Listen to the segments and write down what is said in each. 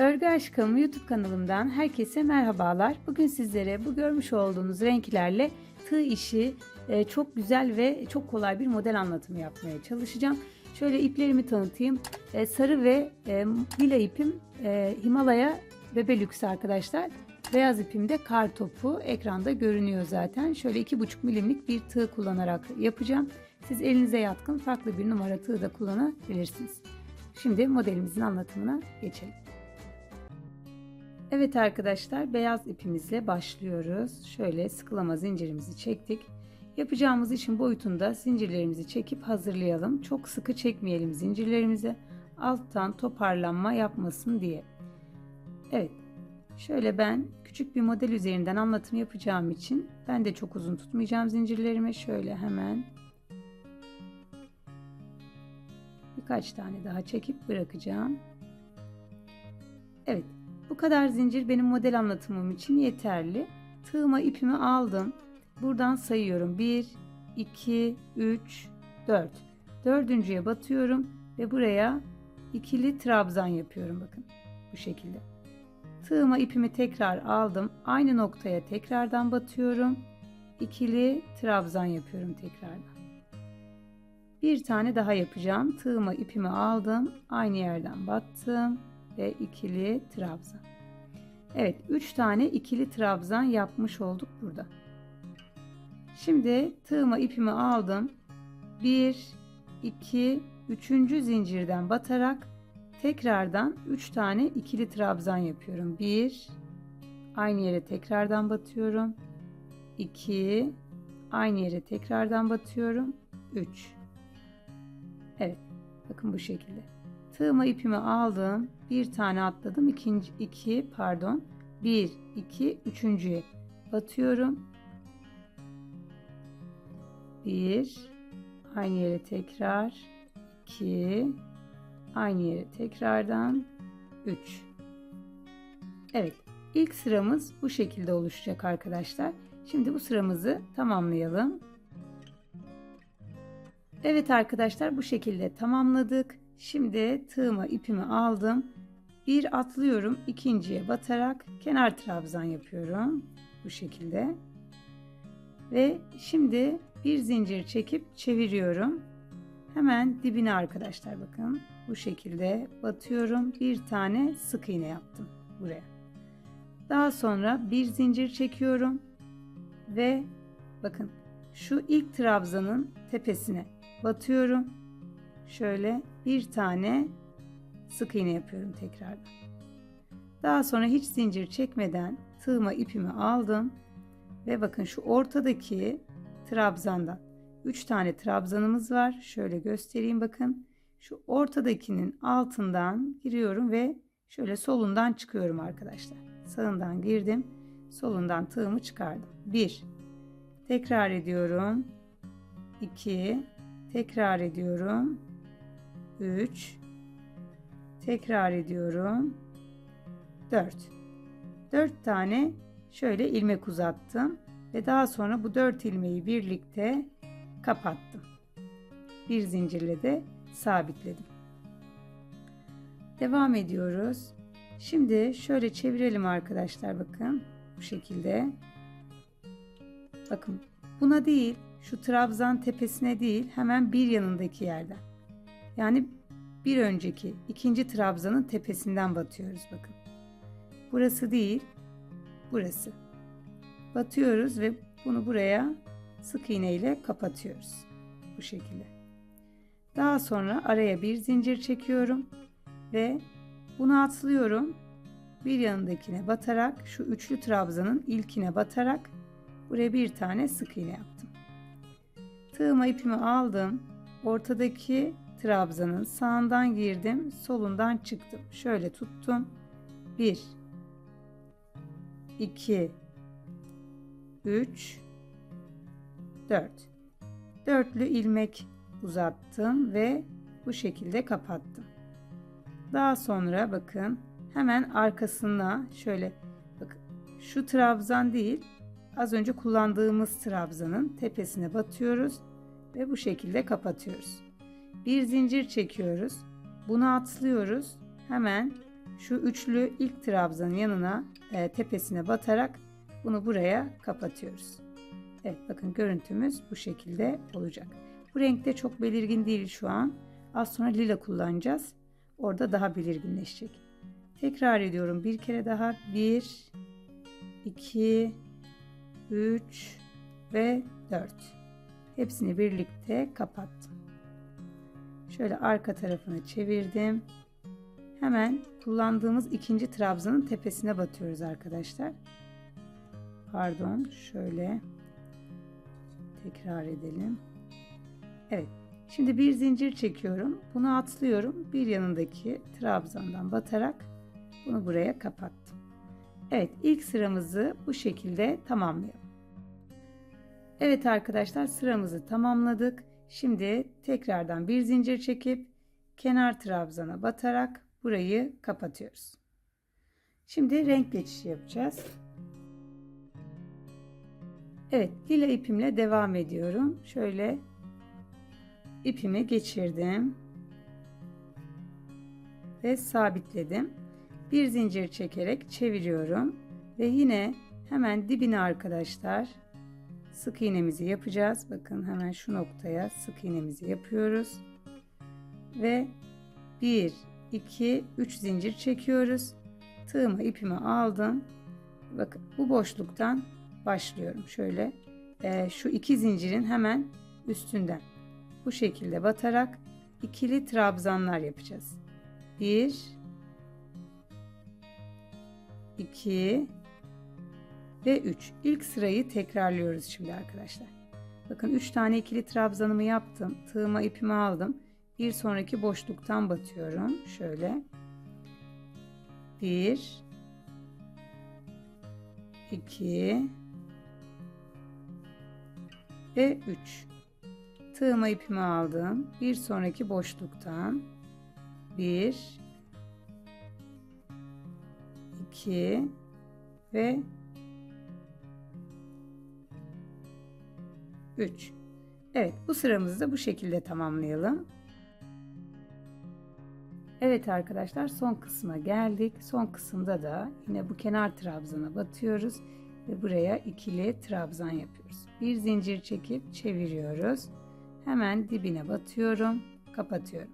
Örgü Aşkım YouTube kanalımdan herkese merhabalar. Bugün sizlere bu görmüş olduğunuz renklerle tığ işi e, çok güzel ve çok kolay bir model anlatımı yapmaya çalışacağım. Şöyle iplerimi tanıtayım. E, Sarı ve e, lila ipim Himalaya Bebe Lüks arkadaşlar. Beyaz ipim de kar topu. Ekranda görünüyor zaten. Şöyle 2,5 milimlik bir tığ kullanarak yapacağım. Siz elinize yatkın farklı bir numara tığ da kullanabilirsiniz. Şimdi modelimizin anlatımına geçelim. Evet arkadaşlar beyaz ipimizle başlıyoruz. Şöyle sıkılama zincirimizi çektik. Yapacağımız işin boyutunda zincirlerimizi çekip hazırlayalım. Çok sıkı çekmeyelim zincirlerimizi. Alttan toparlanma yapmasın diye. Evet. Şöyle ben küçük bir model üzerinden anlatım yapacağım için ben de çok uzun tutmayacağım zincirlerimi. Şöyle hemen birkaç tane daha çekip bırakacağım. Evet. Bu kadar zincir benim model anlatımım için yeterli. Tığıma ipimi aldım. Buradan sayıyorum. 1, 2, 3, 4. Dördüncüye batıyorum ve buraya ikili trabzan yapıyorum bakın. Bu şekilde. Tığıma ipimi tekrar aldım. Aynı noktaya tekrardan batıyorum. İkili trabzan yapıyorum tekrardan. Bir tane daha yapacağım. Tığıma ipimi aldım. Aynı yerden battım ve ikili trabzan. Evet 3 tane ikili trabzan yapmış olduk burada. Şimdi tığıma ipimi aldım. 1 2 3. zincirden batarak tekrardan 3 tane ikili trabzan yapıyorum. 1 aynı yere tekrardan batıyorum. 2 aynı yere tekrardan batıyorum. 3 Evet bakın bu şekilde. Tığıma ipimi aldım. Bir tane atladım. İkinci, iki pardon. Bir, iki, üçüncüye batıyorum. Bir, aynı yere tekrar. iki, aynı yere tekrardan. Üç. Evet. ilk sıramız bu şekilde oluşacak arkadaşlar. Şimdi bu sıramızı tamamlayalım. Evet arkadaşlar bu şekilde tamamladık. Şimdi tığıma ipimi aldım. Bir atlıyorum. ikinciye batarak kenar trabzan yapıyorum. Bu şekilde. Ve şimdi bir zincir çekip çeviriyorum. Hemen dibine arkadaşlar bakın. Bu şekilde batıyorum. Bir tane sık iğne yaptım buraya. Daha sonra bir zincir çekiyorum. Ve bakın şu ilk trabzanın tepesine batıyorum. Şöyle bir tane sık iğne yapıyorum tekrardan. Daha sonra hiç zincir çekmeden tığıma ipimi aldım ve bakın şu ortadaki trabzandan 3 tane trabzanımız var. Şöyle göstereyim bakın. Şu ortadakinin altından giriyorum ve şöyle solundan çıkıyorum arkadaşlar. Sağından girdim. Solundan tığımı çıkardım. 1 Tekrar ediyorum. 2 Tekrar ediyorum. 3 tekrar ediyorum. 4 4 tane şöyle ilmek uzattım ve daha sonra bu 4 ilmeği birlikte kapattım. Bir zincirle de sabitledim. Devam ediyoruz. Şimdi şöyle çevirelim arkadaşlar bakın bu şekilde. Bakın buna değil şu trabzan tepesine değil hemen bir yanındaki yerden. Yani bir önceki ikinci trabzanın tepesinden batıyoruz bakın. Burası değil, burası. Batıyoruz ve bunu buraya sık iğne ile kapatıyoruz. Bu şekilde. Daha sonra araya bir zincir çekiyorum ve bunu atlıyorum. Bir yanındakine batarak şu üçlü trabzanın ilkine batarak buraya bir tane sık iğne yaptım. Tığıma ipimi aldım. Ortadaki trabzanın sağından girdim, solundan çıktım. Şöyle tuttum. 1 2 3 4 Dörtlü ilmek uzattım ve bu şekilde kapattım. Daha sonra bakın hemen arkasına şöyle bakın şu trabzan değil az önce kullandığımız trabzanın tepesine batıyoruz ve bu şekilde kapatıyoruz bir zincir çekiyoruz. Bunu atlıyoruz. Hemen şu üçlü ilk trabzanın yanına e, tepesine batarak bunu buraya kapatıyoruz. Evet bakın görüntümüz bu şekilde olacak. Bu renkte çok belirgin değil şu an. Az sonra lila kullanacağız. Orada daha belirginleşecek. Tekrar ediyorum bir kere daha. 1 2 3 ve 4. Hepsini birlikte kapattım. Şöyle arka tarafını çevirdim. Hemen kullandığımız ikinci trabzanın tepesine batıyoruz arkadaşlar. Pardon, şöyle tekrar edelim. Evet. Şimdi bir zincir çekiyorum. Bunu atlıyorum. Bir yanındaki trabzandan batarak bunu buraya kapattım. Evet, ilk sıramızı bu şekilde tamamlayalım. Evet arkadaşlar, sıramızı tamamladık. Şimdi tekrardan bir zincir çekip kenar trabzana batarak burayı kapatıyoruz. Şimdi renk geçişi yapacağız. Evet, lila ipimle devam ediyorum. Şöyle ipimi geçirdim ve sabitledim. Bir zincir çekerek çeviriyorum ve yine hemen dibine arkadaşlar sık iğnemizi yapacağız. Bakın hemen şu noktaya sık iğnemizi yapıyoruz. Ve 1 2 3 zincir çekiyoruz. Tığımı ipimi aldım. Bakın bu boşluktan başlıyorum. Şöyle e, şu iki zincirin hemen üstünden bu şekilde batarak ikili trabzanlar yapacağız. 1 2 ve 3. İlk sırayı tekrarlıyoruz şimdi arkadaşlar. Bakın 3 tane ikili trabzanımı yaptım. Tığıma ipimi aldım. Bir sonraki boşluktan batıyorum. Şöyle. 1 2 ve 3. Tığıma ipimi aldım. Bir sonraki boşluktan 1 2 ve 3. Evet bu sıramızı da bu şekilde tamamlayalım. Evet arkadaşlar son kısma geldik. Son kısımda da yine bu kenar trabzana batıyoruz ve buraya ikili trabzan yapıyoruz. Bir zincir çekip çeviriyoruz. Hemen dibine batıyorum, kapatıyorum.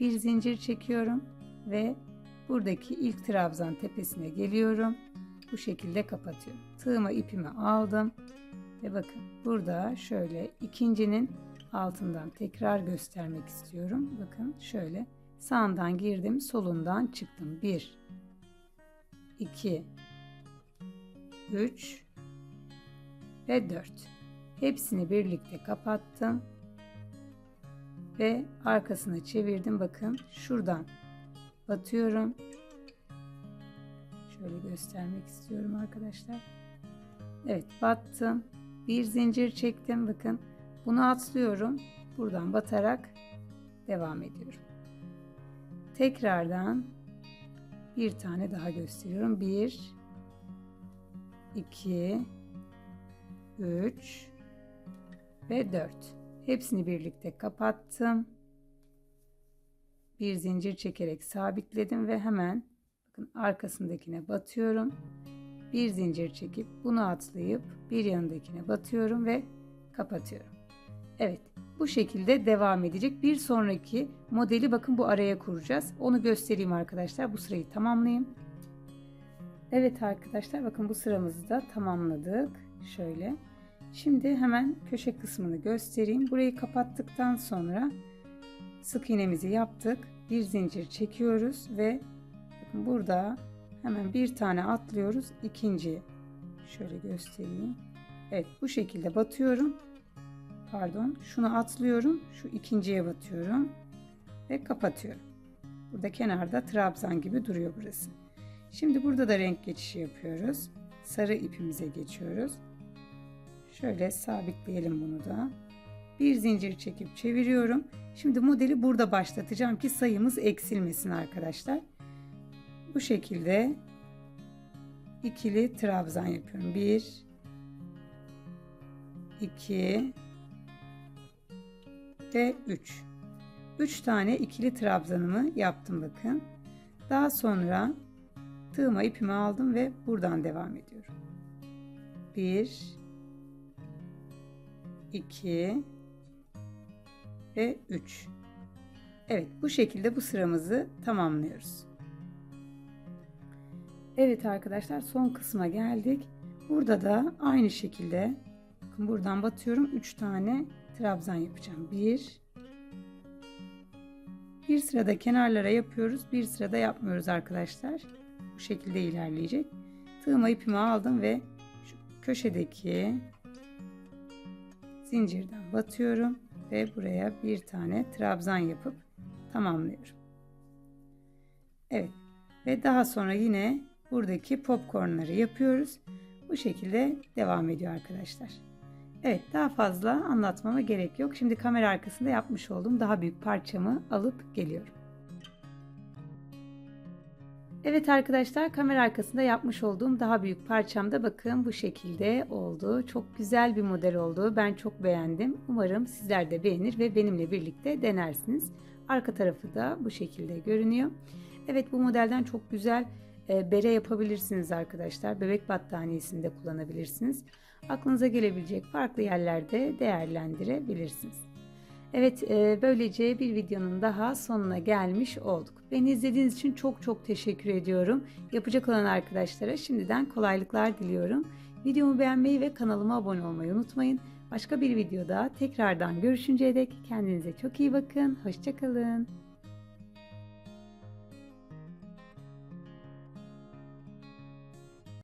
Bir zincir çekiyorum ve buradaki ilk trabzan tepesine geliyorum. Bu şekilde kapatıyorum. Tığıma ipimi aldım ve bakın burada şöyle ikincinin altından tekrar göstermek istiyorum. Bakın şöyle sağından girdim, solundan çıktım. 1 2 3 ve 4. Hepsini birlikte kapattım. Ve arkasını çevirdim. Bakın şuradan batıyorum. Şöyle göstermek istiyorum arkadaşlar. Evet battım. Bir zincir çektim. Bakın bunu atlıyorum. Buradan batarak devam ediyorum. Tekrardan bir tane daha gösteriyorum. 1 2 3 ve 4. Hepsini birlikte kapattım. Bir zincir çekerek sabitledim ve hemen bakın arkasındakine batıyorum. Bir zincir çekip bunu atlayıp bir yanındakine batıyorum ve kapatıyorum. Evet, bu şekilde devam edecek. Bir sonraki modeli bakın bu araya kuracağız. Onu göstereyim arkadaşlar. Bu sırayı tamamlayayım. Evet arkadaşlar bakın bu sıramızı da tamamladık. Şöyle. Şimdi hemen köşe kısmını göstereyim. Burayı kapattıktan sonra sık iğnemizi yaptık. Bir zincir çekiyoruz ve burada hemen bir tane atlıyoruz. İkinci şöyle göstereyim. Evet bu şekilde batıyorum. Pardon şunu atlıyorum. Şu ikinciye batıyorum ve kapatıyorum. Burada kenarda trabzan gibi duruyor burası. Şimdi burada da renk geçişi yapıyoruz. Sarı ipimize geçiyoruz. Şöyle sabitleyelim bunu da. Bir zincir çekip çeviriyorum. Şimdi modeli burada başlatacağım ki sayımız eksilmesin arkadaşlar. Bu şekilde ikili trabzan yapıyorum. 1 2 ve 3. 3 tane ikili trabzanımı yaptım bakın. Daha sonra tığıma ipimi aldım ve buradan devam ediyorum. 1 2 ve 3. Evet, bu şekilde bu sıramızı tamamlıyoruz. Evet arkadaşlar, son kısma geldik. Burada da aynı şekilde buradan batıyorum 3 tane trabzan yapacağım. 1 bir sırada kenarlara yapıyoruz. Bir sırada yapmıyoruz arkadaşlar. Bu şekilde ilerleyecek. Tığıma ipimi aldım ve şu köşedeki zincirden batıyorum ve buraya bir tane trabzan yapıp tamamlıyorum. Evet. Ve daha sonra yine buradaki popcornları yapıyoruz. Bu şekilde devam ediyor arkadaşlar. Evet daha fazla anlatmama gerek yok. Şimdi kamera arkasında yapmış olduğum daha büyük parçamı alıp geliyorum. Evet arkadaşlar kamera arkasında yapmış olduğum daha büyük parçamda bakın bu şekilde oldu. Çok güzel bir model oldu. Ben çok beğendim. Umarım sizler de beğenir ve benimle birlikte denersiniz. Arka tarafı da bu şekilde görünüyor. Evet bu modelden çok güzel bere yapabilirsiniz arkadaşlar. Bebek battaniyesinde kullanabilirsiniz. Aklınıza gelebilecek farklı yerlerde değerlendirebilirsiniz. Evet e, böylece bir videonun daha sonuna gelmiş olduk. Beni izlediğiniz için çok çok teşekkür ediyorum. Yapacak olan arkadaşlara şimdiden kolaylıklar diliyorum. Videomu beğenmeyi ve kanalıma abone olmayı unutmayın. Başka bir videoda tekrardan görüşünceye dek kendinize çok iyi bakın. Hoşçakalın.